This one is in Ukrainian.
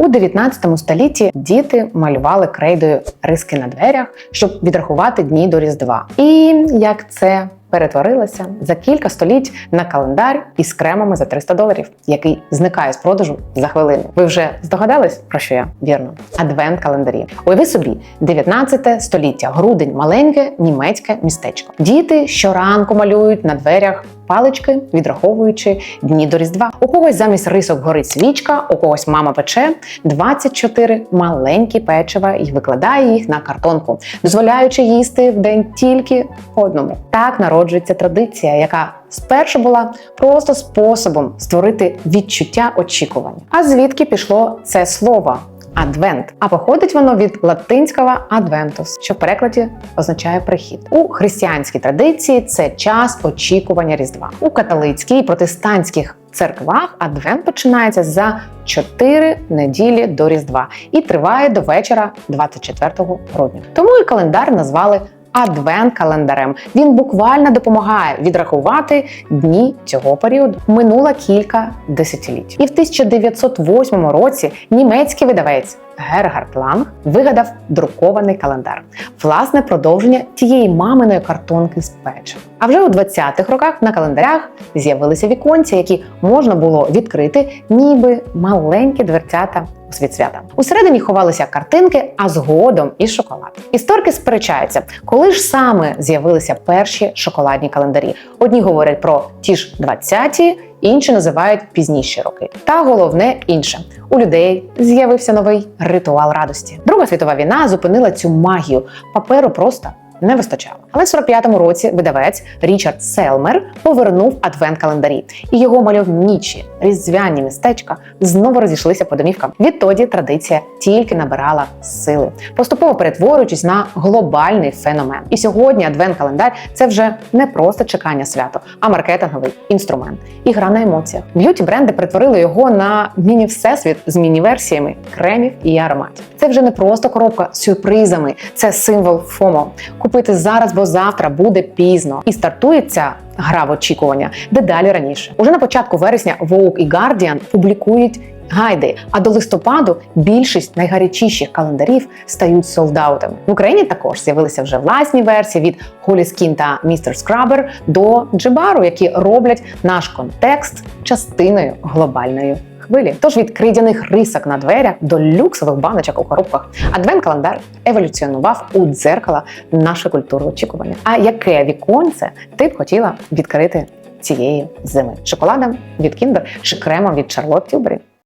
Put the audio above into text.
У 19 столітті діти малювали крейдою риски на дверях, щоб відрахувати дні до Різдва. І як це перетворилося за кілька століть на календар із кремами за 300 доларів, який зникає з продажу за хвилину. Ви вже здогадались про що я? Вірно, адвент календарі. Уяви собі, 19 століття, грудень, маленьке німецьке містечко. Діти щоранку малюють на дверях. Палички, відраховуючи дні до Різдва. У когось замість рисок горить свічка, у когось мама пече 24 маленькі печива і викладає їх на картонку, дозволяючи їсти в день тільки одному. Так народжується традиція, яка спершу була просто способом створити відчуття очікування. А звідки пішло це слово? Адвент, а походить воно від латинського адвентус, що в перекладі означає прихід. У християнській традиції це час очікування Різдва. У католицькій і протестантських церквах адвент починається за 4 неділі до Різдва і триває до вечора 24 грудня. Тому і календар назвали Адвент календарем він буквально допомагає відрахувати дні цього періоду. Минуло кілька десятиліть, і в 1908 році німецький видавець Гергард Ланг вигадав друкований календар, власне продовження тієї маминої картонки з печива. А вже у 20-х роках на календарях з'явилися віконці, які можна було відкрити, ніби маленькі дверцята у світ свята. Усередині ховалися картинки, а згодом і шоколад. Історики сперечаються, коли ж саме з'явилися перші шоколадні календарі. Одні говорять про ті ж 20-ті, інші називають пізніші роки. Та головне інше у людей з'явився новий ритуал радості. Друга світова війна зупинила цю магію. Паперу просто не вистачало. Але в 45-му році видавець Річард Селмер повернув адвент-календарі, і його мальовнічі різдвяні містечка знову розійшлися по домівкам. Відтоді традиція тільки набирала сили, поступово перетворюючись на глобальний феномен. І сьогодні адвент-календар це вже не просто чекання свято, а маркетинговий інструмент і гра на емоціях. Б'юті бренди перетворили його на міні-всесвіт з міні-версіями кремів і ароматів. Це вже не просто коробка з сюрпризами, це символ ФОМО. Купити зараз, бо завтра буде пізно. І стартується гра в очікування дедалі раніше. Уже на початку вересня Vogue і Guardian публікують. Гайди, а до листопаду більшість найгарячіших календарів стають солдаутами. В Україні також з'явилися вже власні версії від Holy Skin та Mr. Scrubber до Джибару, які роблять наш контекст частиною глобальної хвилі. Тож від кридяних рисок на дверях до люксових баночок у коробках. Адвент-календар еволюціонував у дзеркало нашу культури очікування. А яке віконце ти б хотіла відкрити цієї зими? Шоколадом від Kinder чи кремом від Charlotte Tilbury?